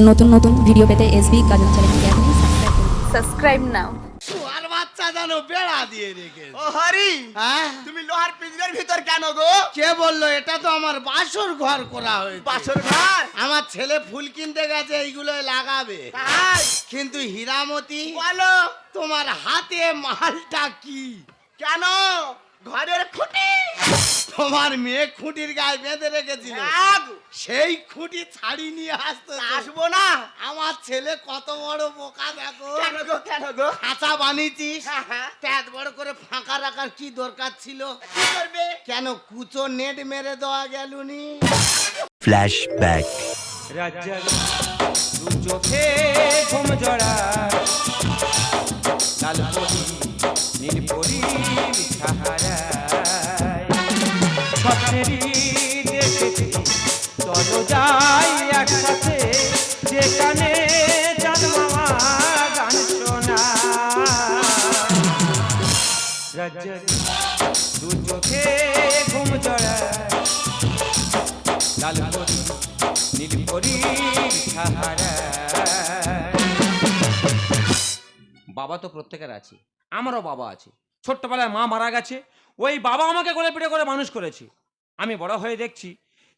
নতুন নতুন ভিডিও পেতে এসবি গাজন চ্যানেলকে আপনি সাবস্ক্রাইব নাও আর বাচ্চা জানো বেড়া দিয়ে রেখে ও হরি হ্যাঁ? তুমি লোহার পিঞ্জরের ভিতর কেন গো? কে বলল এটা তো আমার বাসর ঘর করা হয়েছে। বাসর ঘর? আমার ছেলে ফুল কিনতে গেছে এইগুলো লাগাবে। তাই? কিন্তু হীরামতি বলো। তোমার হাতে মালটা কি? কেন? ঘরের খুঁটি? তোমার মেয়ে খুঁটির গায়ে বেঁধে রেখেছিল। সেই খুঁটি ছাড়ি নিয়ে আসতে আসব না। আমার ছেলে কত বড় বোকা দেখো। কেন গো কেন গো? খাঁচা বানিয়েছিস? হ্যাঁ, হ্যাঁ। এত বড় করে ফাঁকা রাখার কি দরকার ছিল? কেন কুচো নেট মেরে দেওয়া গেলুনি ফ্ল্যাশব্যাক রাজ্জাক দু চোখে ঘুম জড়া লাল পরি নীল পরি সাহারায় দেখেছি। চলো যাই একসাথে, যেখানে গান শোনা। দু চোখে ঘুম বাবা তো প্রত্যেকের আছে, আমারও বাবা আছে। ছোট্টবেলায় মা মারা গেছে, ওই বাবা আমাকে কোলে পিঠে করে মানুষ করেছে। আমি বড় হয়ে দেখছি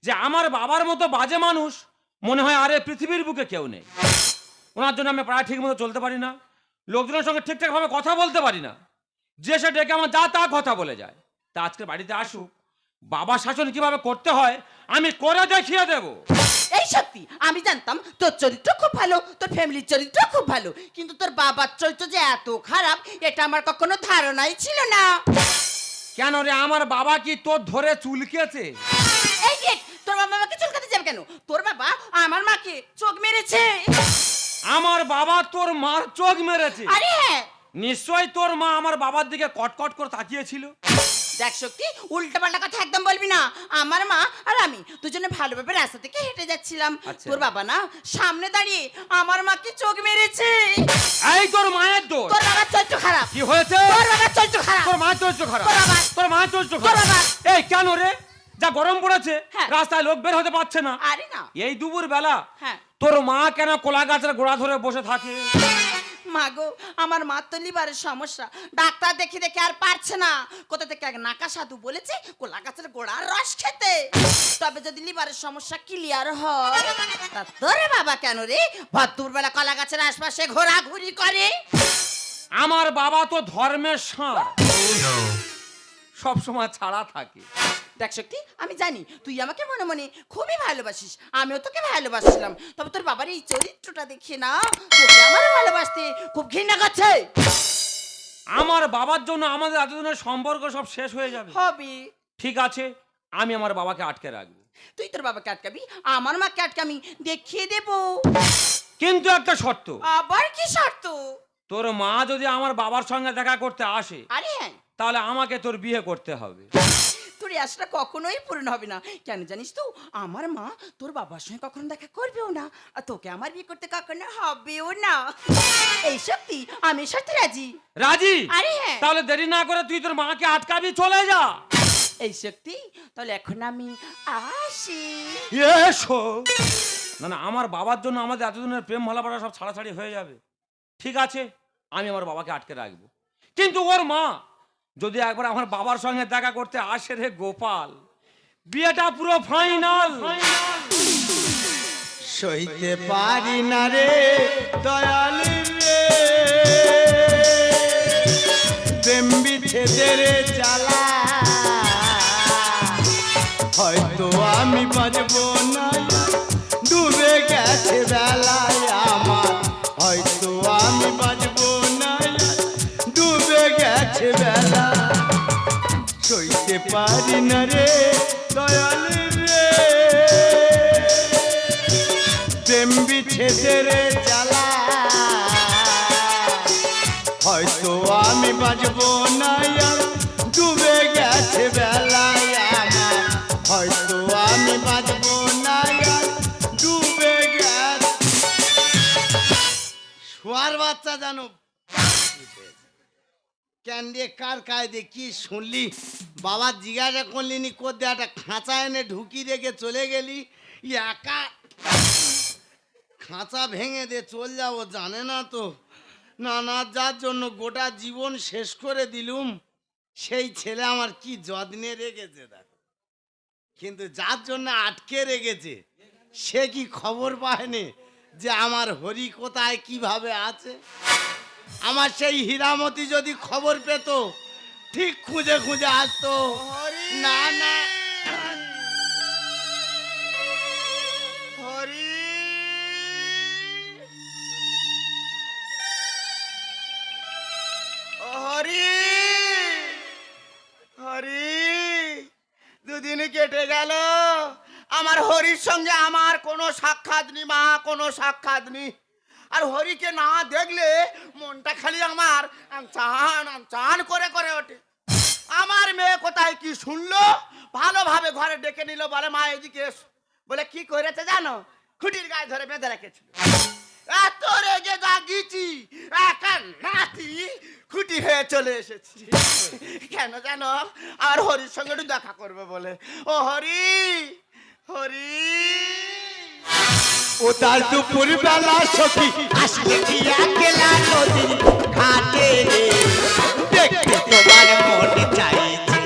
যে আমার বাবার মতো বাজে মানুষ মনে হয় আরে পৃথিবীর বুকে কেউ নেই। ওনার জন্য আমি প্রায় ঠিক মতো চলতে পারি না। লোকজনের সঙ্গে ঠিকঠাকভাবে কথা বলতে পারি না। যে সে ডেকে আমার যা তা কথা বলে যায়। তা আজকে বাড়িতে আসুক। বাবা শাসন কীভাবে করতে হয়, আমি করে দেখিয়ে দেবো। এই সত্যি, আমি জানতাম তোর চরিত্র খুব ভালো, তোর ফ্যামিলির চরিত্র খুব ভালো, কিন্তু তোর বাবার চরিত্র যে এত খারাপ, এটা আমার কখনো ধারণাই ছিল না। কেন রে? আমার বাবা কি তোর ধরে চুলকেছে? এই তোর বাবা আমাকে চুলকাতে যাবে কেন? তোর বাবা আমার মাকে চোখ মেরেছে। আমার বাবা তোর মার চোখ মেরেছে। আরে হ্যাঁ। নিশ্চয় তোর মা আমার বাবার দিকে কটকট করে তাকিয়েছিল। দেখ শক্তি উল্টা পাল্টা কথা একদম বলবি না। আমার মা আর আমি দুজনে ভালোভাবে রাস্তা থেকে হেঁটে যাচ্ছিলাম। আচ্ছা। তোর বাবা না সামনে দাঁড়িয়ে আমার মাকে চোখ মেরেছে। এই তোর মায়ের দোষ। তোর বাবার চরিত্র খারাপ। কি হয়েছে? তোর বাবার চরিত্র খারাপ। তোর মায়ের চরিত্র খারাপ। তোর বাবার। তোর মায়ের চরিত্র তোর খারাপ। এই কেন রে? যা গরম পড়েছে হ্যাঁ। রাস্তায় লোক বের হতে পারছে না। আরে না। এই দুপুর বেলা হ্যাঁ। তোর মা কেন কোলা গাছের গোড়া ধরে বসে থাকে? মাগো আমার মা তো লিভারের সমস্যা। ডাক্তার দেখি দেখে আর পারছে না। কোথা থেকে এক নাকা সাধু বলেছে, কোলা গাছের গোড়ার রস খেতে। তবে যদি লিভারের সমস্যা ক্লিয়ার হয় তোর বাবা কেন রে? ভদ্দুর বেলা কলা গাছের আশপাশে ঘোরাঘুরি করে। আমার বাবা তো ধর্মের সব সময় ছাড়া থাকে। দেখ শক্তি আমি জানি তুই আমাকে মনে মনে খুবই ভালোবাসিস আমিও তোকে ভালোবাসছিলাম তবে তোর বাবার এই চরিত্রটা দেখে না তোকে আমার ভালোবাসতে খুব ঘৃণা করছে। আমার বাবার জন্য আমাদের এতদিনের সম্পর্ক সব শেষ হয়ে যাবে। হবে। ঠিক আছে আমি আমার বাবাকে আটকে রাখব। তুই তোর বাবাকে আটকাবি আমার মাকে আটকামি দেখিয়ে দেব। কিন্তু একটা শর্ত। আবার কি শর্ত? তোর মা যদি আমার বাবার সঙ্গে দেখা করতে আসে আরে হ্যাঁ। তাহলে আমাকে তোর বিয়ে করতে হবে। তোর আশাটা কখনোই পূরণ হবে না। কেন জানিস তো আমার মা তোর বাবার সঙ্গে কখনো দেখা করবেও না আর তোকে আমার বিয়ে করতে কখনো হবেও না। এই সত্যি আমি সত্যি রাজি? রাজি? আরে হ্যাঁ। তাহলে দেরি না করে তুই তোর মাকে আটকাবি চলে যা। এই সত্যি তাহলে এখন আমি আসি। এসো। না না আমার বাবার জন্য আমাদের এতদিনের প্রেম ভালোবাসা সব ছাড়াছাড়ি হয়ে যাবে। ঠিক আছে আমি আমার বাবাকে আটকে রাখব। কিন্তু ওর মা যদি একবার আমার বাবার সঙ্গে দেখা করতে আসে রে গোপাল, বিয়েটা পুরো ফাইনাল সইতে পারি না রে, দয়াল রে। প্রেম হয়তো আমি বাজবো না ডুবে গেছে বেলায় আমার। হয়তো সইতে পারি না রে, দয়াল রে। প্রেম বিচ্ছেদের জ্বালা। হয়তো আমি বাজবো না ডুবে গেছে আমার। হয়তো আমি বাজবো না ডুবে গেছে। বাচ্চা কেন দিয়ে কার কায়দে কি শুনলি? বাবা জিজ্ঞাসা করলি নি কোথায় একটা খাঁচা এনে ঢুকি রেখে চলে গেলি? একা খাঁচা ভেঙে দিয়ে চল যাব, জানে না তো। না না, যার জন্য গোটা জীবন শেষ করে দিলুম। সেই ছেলে আমার কি যত্নে রেখেছে, দেখো। কিন্তু যার জন্য আটকে রেখেছে, সে কি খবর পায়নি যে আমার হরি কোথায় কীভাবে আছে? আমার সেই হীরামতি যদি খবর পেত ঠিক খুঁজে খুঁজে আসতো। না না। হরি! হরি! হরি! দুদিন কেটে গেল। আমার হরির সঙ্গে আমার কোনো সাক্ষাৎ নি মা কোনো সাক্ষাৎ নি। আর হরিকে না দেখলে মনটা খালি আমার। চান চান করে করে ওঠে। আমার মেয়ে কোথায় কি শুনলো? ভালোভাবে ঘরে ডেকে নিল, বলে, মা, এদিকে। বলে, কি করেছে জানো? খুঁটির গায়ে ধরে বেঁধে রেখেছিল। এত রেগে দাগিছি একা নাতি, খুঁটি হয়ে চলে এসেছি। কেন জানো? আর হরির সঙ্গে একটু দেখা করবে বলে। ও হরি হরি। ও তার দুপুর বেলা সখী আসলে কি একলা নদী ঘাটে রে। দেখতে তোমার মন চাইছে।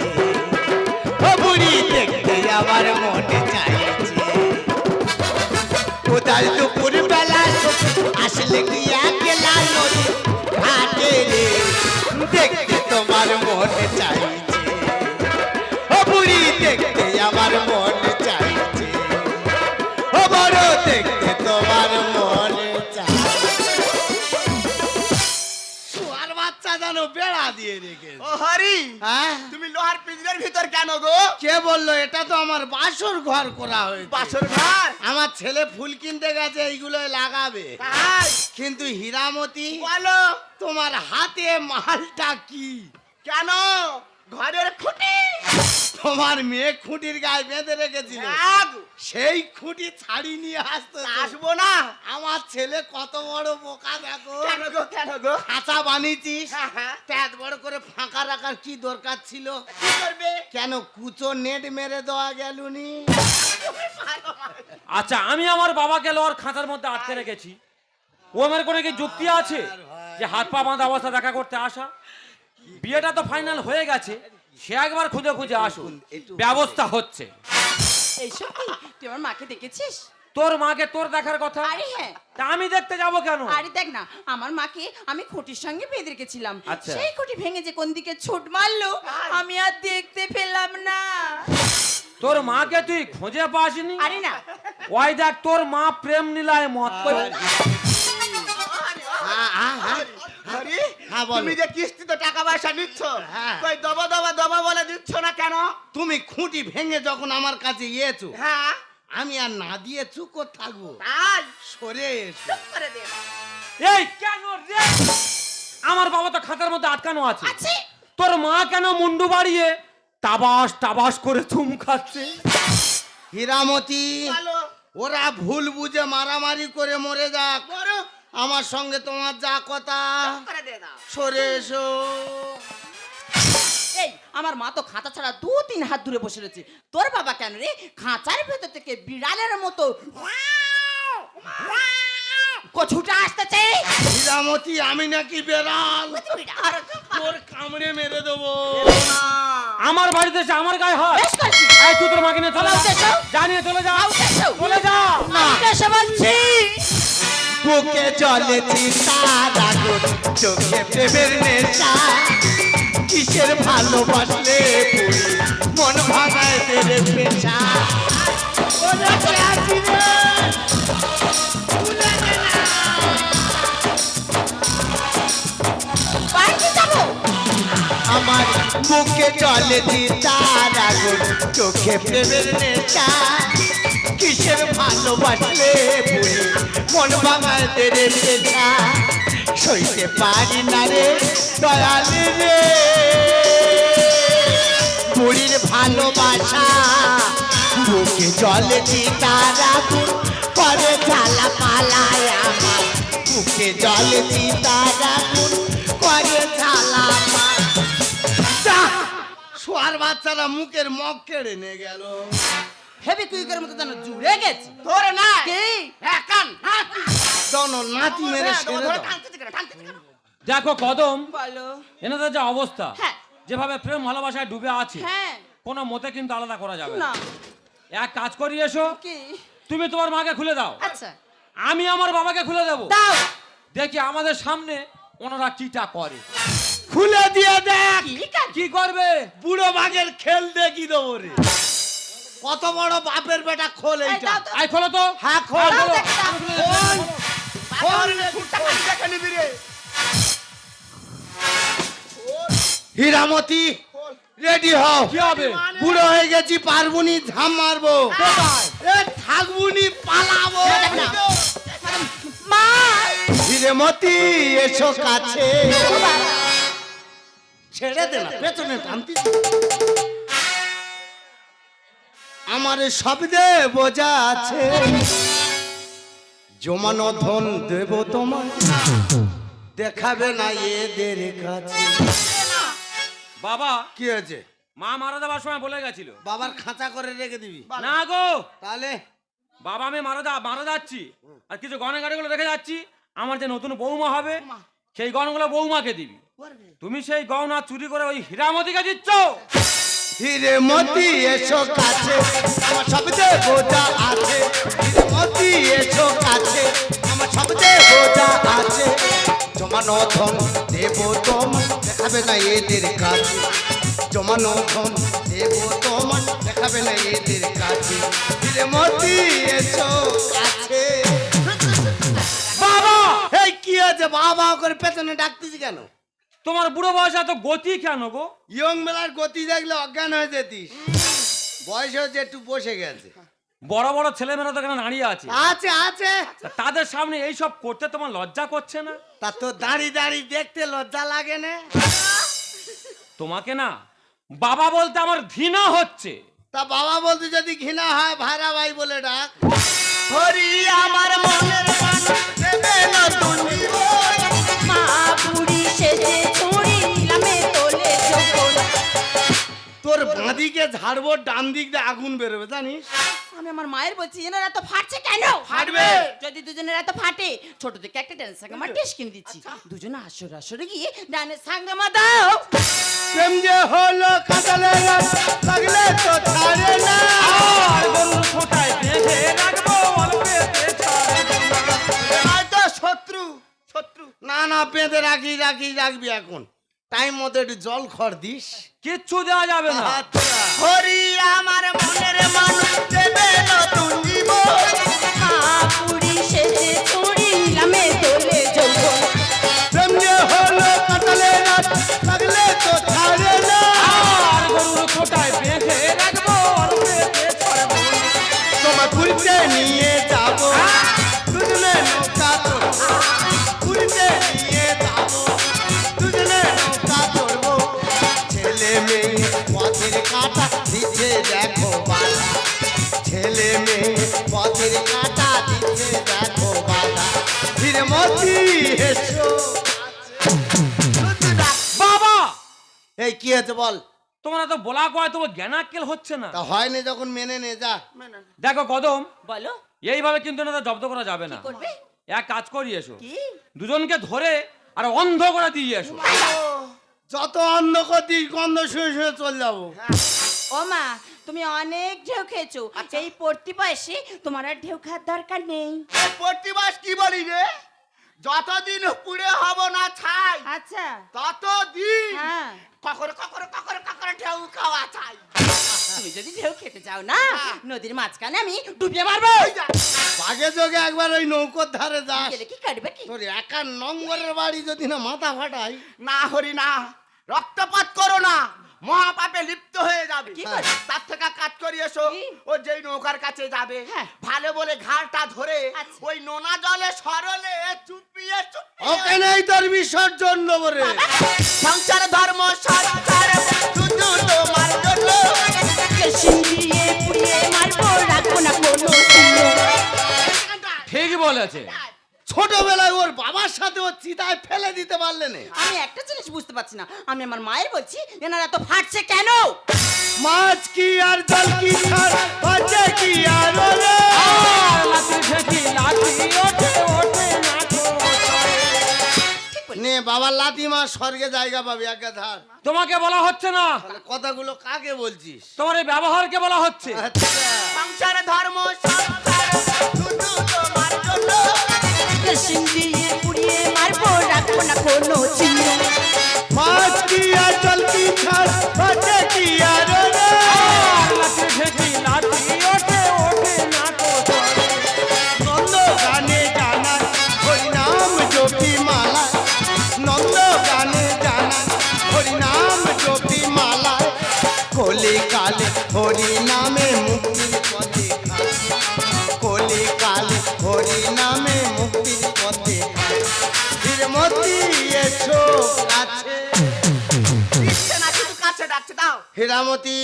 ও বুড়ি দেখতে আমার মন চাইছে। ও তার ভিতর কেন গো? কে বলল এটা তো আমার বাসর ঘর করা হয়েছে। বাসর ঘর? আমার ছেলে ফুল কিনতে গেছে এইগুলো লাগাবে। কিন্তু হীরামতি বলো। তোমার হাতে মালটা কি? কেন? ঘরের খুঁটি? তোমার মেয়ে খুঁটির গায়ে বেঁধে রেখেছিল। সেই খুঁটি ছাড়ি নিয়ে আসতো। আসব না। আমার ছেলে কত বড় বোকা দেখো। কেন গো কেন গো? খাঁচা বানিয়েছিস? হ্যাঁ, হ্যাঁ। এত বড় করে ফাঁকা রাখার কি দরকার ছিল? কেন কুচো নেট মেরে দেওয়া গেলুনি আচ্ছা আমি আমার বাবা বাবাকে লোয়ার খাঁচার মধ্যে আটকে রেখেছি। ও আমার কোনো কি যুক্তি আছে যে হাত পা বাঁধা অবস্থা দেখা করতে আসা? বিয়েটা তো ফাইনাল হয়ে গেছে। সে একবার খুঁজে খুঁজে আসুন ব্যবস্থা হচ্ছে। এই সত্যি তুই আমার মাকে দেখেছিস? তোর মাকে তোর দেখার কথা? আরে হ্যাঁ। তা আমি দেখতে যাব কেন? আরে দেখ না আমার মাকে আমি খুঁটির সঙ্গে বেঁধে রেখেছিলাম। আচ্ছা। সেই খুঁটি ভেঙে যে কোন দিকে ছুট মারলো আমি আর দেখতে পেলাম না। তোর মাকে তুই খুঁজে পাসনি? আরে না। ওই দেখ তোর মা প্রেম নীলায় মত হ্যাঁ, হ্যাঁ, হ্যাঁ। হরি হ্যাঁ, বলো। তুমি যে কিস্তিতে টাকা পয়সা নিচ্ছ হ্যাঁ। কই দবা দবা দবা বলে দিচ্ছ না কেন? তুমি খুঁটি ভেঙে যখন আমার কাছে ইয়েছো হ্যাঁ। আমি আর না দিয়ে চুকো থাকব। তাই? সরে এসো। এই কেন রে? আমার বাবা তো খাতার মধ্যে আটকানো আছে। আছে। তোর মা কেন মুন্ডু বাড়িয়ে তাবাস টাবাস করে চুম খাচ্ছে? হীরামতি ওরা ভুল বুঝে মারামারি করে মরে যাক। করো আমার সঙ্গে তোমার যা কথা করে দে দাও। সরে এসো। এই আমার মা তো খাঁচা ছাড়া দু তিন হাত দূরে বসে রয়েছে। তোর বাবা কেন রে? খাঁচার ভেতর থেকে বিড়ালের মতো কছুটা আসতেছে। হীরামতি আমি নাকি বেড়াল? আর তোর কামড়ে মেরে দেবো। আমার বাড়িতে এসে আমার গায়ে হয় বেশ করেছি। এই তুই তোর মাকে নিয়ে চলে পালাও জানিয়ে চলে যা। দেশো। চলে যা। এসে বলছি। বুকে চলেছি তার আগুন চোখে প্রেমের নেশা। কিসের ভালোবাসলে মন ভাঙায় তেরে পেশা। ওরে ভুলে। আমার বুকে চলেছি তার আগুন চোখে প্রেমের নেশা। কিসের ভালোবাসলে পুরি মন ভাঙায় তেরে পেশা সইতে পারি না রে দয়ালি রে। বুড়ির ভালোবাসা, বুকে জলে তার আগুন করে ঝালা পালায় আমার। তার আগুন করে ঝালা শোয়ার বাচ্চারা মুখের মগ কেড়ে নিয়ে গেল। হেভি কুইকের মতো যেন জুড়ে গেছে। তোরে না কি? হ্যাঁ কান হ্যাঁ দনো নাতি মেরে সেরে ধরে দাও। দেখো কদম বলো। এনাদের যে অবস্থা হ্যাঁ। যেভাবে প্রেম ভালোবাসায় ডুবে আছে হ্যাঁ। কোনো মতে কিন্তু আলাদা করা যাবে না। এক কাজ করি এসো কি? তুমি তোমার মাকে খুলে দাও। আচ্ছা। আমি আমার বাবাকে খুলে দেবো। দাও। দেখি আমাদের সামনে ওনারা কিটা করে। খুলে দিয়ে দেখ। কি কি করবে? বুড়ো বাঘের খেল দেখি দেবো রে। কত বড় বাপের বেটা খোল এইটা। আই খোলো তো। হ্যাঁ খোল। হীরামতি রেডি হও। কি হবে? বুড়ো হয়ে গেছি পারবুনি ঝাম মারবো। এ থাকবুনি পালাবো। মা! হীরেমতি এসো কাছে। ছেড়ে দে না পেছনে টানতি। আমার শব্দে বোঝা আছে জমানো ধন দেব তোমার দেখাবে না এদের কাছে। বাবা কি হয়েছে? মা মারা দেওয়ার সময় বলে গেছিল। বাবার খাঁচা করে রেখে দিবি। না গো। তাহলে? বাবা আমি মারা দা মারা যাচ্ছি। আর কিছু গয়না গাড়িগুলো রেখে যাচ্ছি। আমার যে নতুন বৌমা হবে সেই গয়নাগুলো বৌমাকে দিবি। তুমি সেই গয়না চুরি করে ওই হীরামতিকে দিচ্ছ। হিরে মতি এসো কাছে। আমার শব্দে বোঝা আছে। হিরে মতি এসো কাছে। আমার শব্দে বোঝা আছে। জমানো ধন দেব তোমার দেখাবে না এদের কাছে জমানো ধন দেব তোমার দেখাবে না এদের কাছে হিরে মতি এসো কাছে। বাবা, এই কি আছে বাবা করে পেছনে ডাকতেছি কেন? তোমার বুড়ো বয়সে এত গতি কেন গো? ইয়ং মেলার গতি দেখলে অজ্ঞান হয়ে যেতিস। বয়স হচ্ছে একটু বসে গেছে। বড় বড় ছেলেমেয়েরা তো এখানে দাঁড়িয়ে আছে। আছে আছে। তাদের সামনে এইসব করতে তোমার লজ্জা করছে না? তা তো দাঁড়ি দাঁড়ি দেখতে লজ্জা লাগে না। তোমাকে না বাবা বলতে আমার ঘৃণা হচ্ছে। তা বাবা বলতে যদি ঘৃণা হয় ভাইরা ভাই বলে ডাক। হরি আমার মনের মানুষ দেবে নতুন জীবন। তোর বাঁদিকে ঝাড়বো ডান দিক দিয়ে আগুন বেরোবে জানিস? আমি আমার মায়ের বলছি এনার এত ফাটছে কেন? ফাটবে। যদি দুজনের এত ফাটে ছোট থেকে একটা ড্যান্স সঙ্গে টেস্ট কিনে দিচ্ছি। দুজনে আসর আসরে গিয়ে ডানের সঙ্গে মা দাও প্রেম যে হলো কাটালে লাগলে তো ছাড়ে না। আর গরুর খোঁটায় বেঁধে রাখব অল্পেতে না। শত্রু শত্রু। না না বেঁধে রাখি রাখি রাখবি এখন। টাইম মতো একটু জল খড় দিস। কিচ্ছু দেওয়া যাবে না। হরি আমার মনের মানুষ দেবে নতুন জীবন। কি হয়েছে বল? তোমার এত বলা কয় তোমার জ্ঞানাক্কেল হচ্ছে না। তা হয়নি যখন মেনে নে যা। দেখো কদম বলো। এইভাবে কিন্তু এনাদের জব্দ করা যাবে না। করবে? এক কাজ করি এসো। কি? দুজনকে ধরে আর অন্ধ করে দিয়ে এসো। যত অন্ধ করতিস গন্ধ শুয়ে শুয়ে চল যাব। ও মা তুমি অনেক ঢেউ খেয়েছো। এই পড়তি বয়সে তোমার আর ঢেউ খাওয়ার দরকার নেই। প্রতিবাস কি বলি রে? যতদিন পুড়ে হব না ছাই আচ্ছা। ততদিন হ্যাঁ। কখনো কখনো কখনো কখনো ঢেউ খাওয়া চাই তুমি যদি ঢেউ খেতে চাও না নদীর মাঝখানে আমি ডুবিয়ে মারবো। বাঘে যোগে একবার ওই নৌকোর ধারে যাস। গেলে কি কাটবে কি? তোর একা নম্বরের বাড়ি যদি না মাথা ফাটাই। না হরি না রক্তপাত করো না। মহাপাপে লিপ্ত হয়ে যাবে। কি করে? তার থেকে কাজ করি এসো। ও যেই নৌকার কাছে যাবে হ্যাঁ। ভালো বলে ঘাড়টা ধরে আচ্ছা। ওই নোনা জলে সরলে চুপিয়ে চুপিয়ে। ওখানেই তোর বিসর্জন দেবো রে সংসার ধর্ম সংসার শুধু তোমার জন্য। সিঁড়িয়ে পুড়িয়ে মারবো রাখব না কোনো। ঠিক বলেছে। ছোটবেলায় ওর বাবার সাথে ও চিতায় ফেলে দিতে পারলে না। আমি একটা জিনিস বুঝতে পারছি না। আমি আমার মায়ের বলছি এনারা এত ফাটছে কেন? মাছ কি আর জল কি ছাড় কি আর ওরে লাঠি ঠেকি লাঠি? ওঠে ওঠে নাকো ঠিক বলি নে বাবার লাতি মা স্বর্গে জায়গা পাবি একা ধার। তোমাকে বলা হচ্ছে না। কথাগুলো কাকে বলছিস? তোমার এই ব্যবহারকে বলা হচ্ছে। আচ্ছা। সংসার ধর্ম সংসার শুধু তোমার জন্য। কেশিন দিয়ে পুড়িয়ে মারবো রাখব না কোনো চিহ্ন। দাও হীরামতি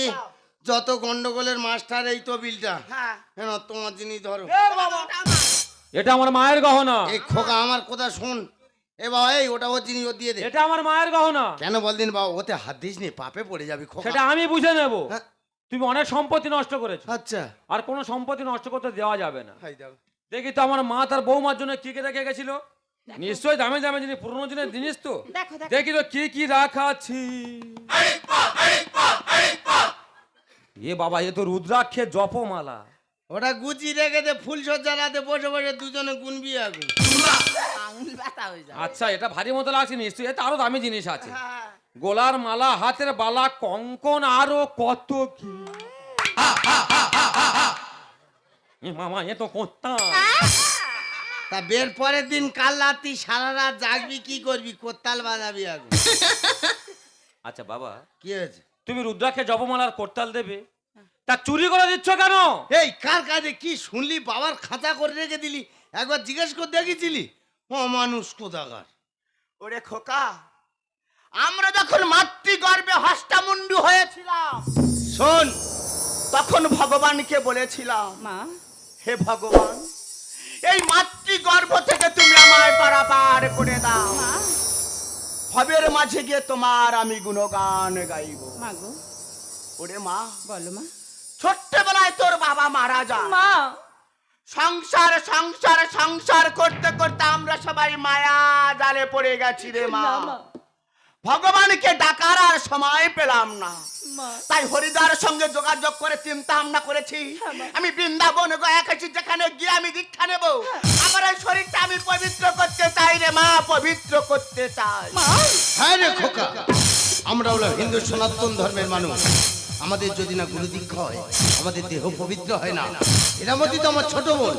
যত গন্ডগোলের মাস্টার এই তো বিলটা হ্যাঁ হ্যাঁ তোমার জিনিস ধরো। এটা আমার মায়ের গহনা। এই খোকা আমার কথা শোন। এ বাবা এই ওটা ও জিনিস ও দিয়ে দে। এটা আমার মায়ের গহনা। কেন বলদিন বাবা ওতে হাত দিস নি পাপে পড়ে যাবি খোকা। সেটা আমি বুঝে নেব। হ্যাঁ। তুমি অনেক সম্পত্তি নষ্ট করেছ। আচ্ছা। আর কোনো সম্পত্তি নষ্ট করতে দেওয়া যাবে না। হাই দাও। দেখি তো আমার মা তার বৌমার জন্য কি কি রেখে গেছিল। নিশ্চয়ই দামি দামি জিনিস পুরোনো দিনের জিনিস তো। দেখো দেখো। দেখি তো কি কি রাখা আছে। এ বাবা এ তো রুদ্রাক্ষের জপমালা। ওটা গুচি রেখে দে ফুল সজ্জা রাতে বসে বসে দুজনে গুনবি হয়ে যায় আচ্ছা এটা ভারী মতো লাগছে নিশ্চয়ই। এটা আরও দামি জিনিস আছে। হ্যাঁ। গোলার মালা হাতের বালা কঙ্কন আরও কত কি। এ মামা এ তো করতাম তা বের পরের দিন কাল রাত্রি সারা রাত জাগবি কি করবি? কোত্তাল বাজাবি এখন। আচ্ছা বাবা। কি হয়েছে? তুমি রুদ্রাকে জপমালার করতাল দেবে? তা চুরি করে দিচ্ছ কেন? এই কার কাজে? কি শুনলি? বাবার খাঁচা করে রেখে দিলি। একবার জিজ্ঞেস করে দেখেছিলি? ও মানুষ কোথাকার? ওরে খোকা আমরা যখন মাতৃ মাতৃগর্ভে হস্তামুন্ডু হয়েছিলাম শোন। তখন ভগবানকে বলেছিলাম মা। হে ভগবান এই মাতৃগর্ভ থেকে তুমি আমায় পারাপার করে দাও। ভবের মাঝে গিয়ে তোমার আমি গুণগান গাইব। ওরে মা। বলো মা। ছোট্টবেলায় তোর বাবা মারা যায়। মা। সংসার সংসার সংসার করতে করতে আমরা সবাই মায়া জালে পড়ে গেছি রে মা। ভগবানকে ডাকার আর সময় পেলাম না। তাই হরিদার সঙ্গে যোগাযোগ করে চিন্তা ভাবনা করেছি। আমি বৃন্দাবন গেছি যেখানে গিয়ে আমি দীক্ষা নেব। আমার এই শরীরটা আমি পবিত্র করতে চাই রে মা পবিত্র করতে চাই। মা। হ্যাঁ রে খোকা আমরা হলো হিন্দু সনাতন ধর্মের মানুষ। আমাদের যদি না গুরু দীক্ষা হয়, আমাদের দেহ পবিত্র হয় না। এরামতি তো আমার ছোট বোন।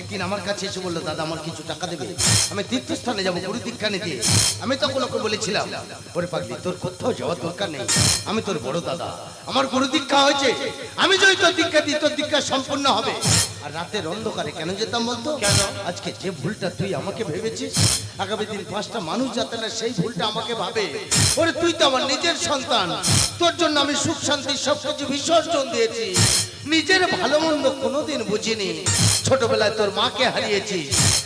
একদিন আমার কাছে এসে বলল, দাদা, আমার কিছু টাকা দেবে। আমি তীর্থস্থানে যাব গুরু দীক্ষা নিতে। আমি তখন ওকে বলেছিলাম, ওরে পাগলি, তোর কোথাও যাওয়ার দরকার নেই। আমি তোর বড় দাদা। আমার গুরু দীক্ষা হয়েছে। আমি যদি তোর দীক্ষা দিই, তোর দীক্ষা সম্পূর্ণ হবে। আর রাতের অন্ধকারে কেন যেতাম বলতো? কেন? আজকে যে ভুলটা তুই আমাকে ভেবেছিস আগামী দিন পাঁচটা মানুষ যাতে না সেই ভুলটা আমাকে ভাবে ওরে তুই তো আমার নিজের সন্তান। তোর জন্য আমি সুখ শান্তি সবকিছু বিসর্জন দিয়েছি। নিজের ভালো মন্দ কোনোদিন বুঝিনি। ছোটবেলায় তোর মাকে হারিয়েছি।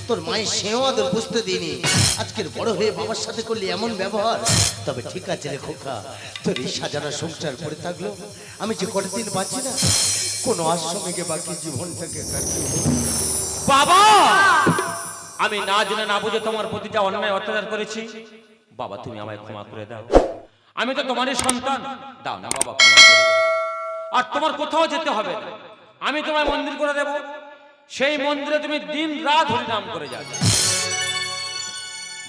তোর মায়ের সেও আদর বুঝতে দিইনি। আজকের বড় হয়ে বাবার সাথে করলি এমন ব্যবহার। তবে ঠিক আছে রে খোকা তোর এই সাজানো সংসার করে থাকল। আমি যে কটা দিন বাঁচি না কোনো আশ্রমে বাকি জীবনটাকে কাটিয়ে বাবা! আমি না জেনে না বুঝে তোমার প্রতিটা অন্যায় অত্যাচার করেছি। বাবা তুমি আমায় ক্ষমা করে দাও। আমি তো তোমারই সন্তান। দাও না বাবা ক্ষমা করে আর তোমার কোথাও যেতে হবে না। আমি তোমায় মন্দির করে দেব। সেই মন্দিরে তুমি দিন রাত হরিনাম করে যাবে।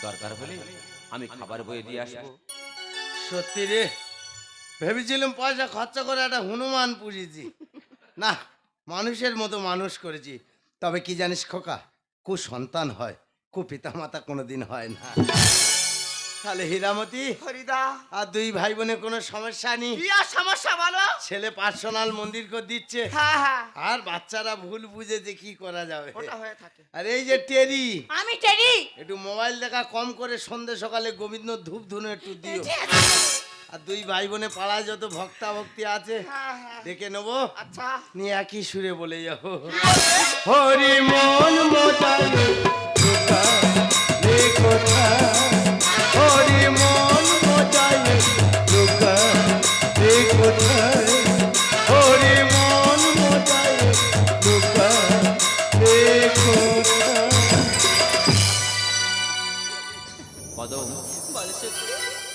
দরকার হলে আমি খাবার বয়ে দিয়ে আসব। সত্যি রে ভেবেছিলাম পয়সা খরচা করে একটা হনুমান পুষেছি না মানুষের মতো মানুষ করেছি। তবে কি জানিস খোকা কু সন্তান হয় কু পিতা মাতা কোনোদিন হয় না। তাহলে হীরামতি হরিদা। আর দুই ভাই বোনের কোনো সমস্যা নেই? কি আর সমস্যা বলো? ছেলে পার্সোনাল মন্দির করে দিচ্ছে। হ্যাঁ হ্যাঁ। আর বাচ্চারা ভুল বুঝে যে কি করা যাবে। ওটা হয়ে থাকে। আর এই যে টেরি। আমি টেরি? একটু মোবাইল দেখা কম করে সন্ধে সকালে গোবিন্দ ধূপ ধুনো একটু দিও। আর দুই ভাই বোনে পাড়ায় যত ভক্তা ভক্তি আছে হ্যাঁ, হ্যাঁ। দেখে নেব। আচ্ছা। নিয়ে একই সুরে বলে যাব। হরি মন মোটা হরি মন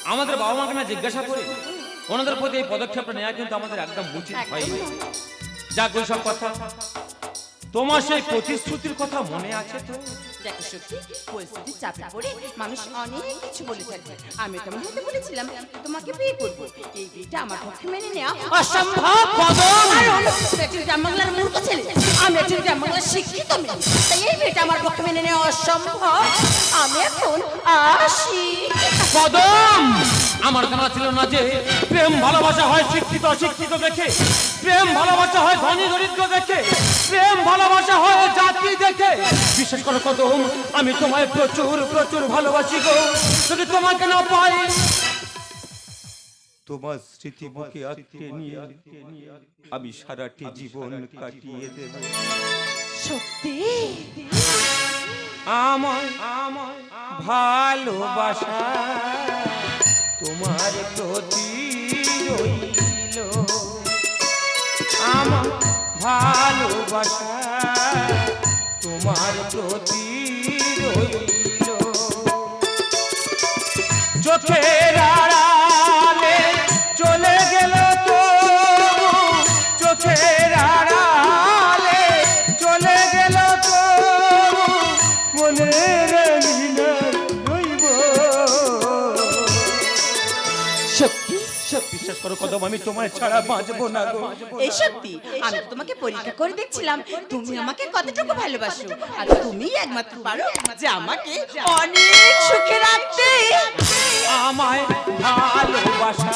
আমাদের বাবা মাকে না জিজ্ঞাসা করে ওনাদের প্রতি এই পদক্ষেপটা নেওয়া কিন্তু আমাদের একদম উচিত হয় যা ওই সব কথা। তোমার সেই প্রতিশ্রুতির কথা মনে আছে তো? দেখো সত্যি পরিস্থিতির চাপে পড়ে মানুষ অনেক কিছু বলে থাকে আমি তোমার হয়তো বলেছিলাম তোমাকে বিয়ে করব। এই বিয়েটা আমার পক্ষে মেনে নেওয়া অসম্ভব কারণ তুমি একজন গ্রাম বাংলার মূর্খ ছেলে। আমি একজন গ্রাম বাংলার শিক্ষিত মেয়ে। তাই এই বিয়েটা আমার পক্ষে মেনে নেওয়া অসম্ভব। আমি এখন আসি। কদম আমার জানা ছিল না যে প্রেম ভালোবাসা হয় শিক্ষিত অশিক্ষিত দেখে। প্রেম ভালোবাসা হয় ধনী দরিদ্র দেখে। প্রেম ভালোবাসা হয় জাতি দেখে। বিশেষ করে কদম আমি তোমায় প্রচুর প্রচুর ভালোবাসি গো। যদি তোমাকে না পাই তোমার স্মৃতি বুকে আঁকড়ে নিয়ে আমি সারাটি জীবন কাটিয়ে দেব। সত্যি? আমার আমার ভালোবাসা। তোমার প্রতি রইল। আমার ভালোবাসা তোমার প্রতি রইল। চোখের সত্যি বিশ্বাস করো কদম আমি তোমায় ছাড়া বাঁচবো না গো। এই সত্যি আমি তোমাকে পরীক্ষা করে দেখছিলাম। তুমি আমাকে কতটুকু ভালোবাসো? আর তুমি একমাত্র পারো যে আমাকে অনেক সুখে রাখতে। আমায় ভালোবাসা।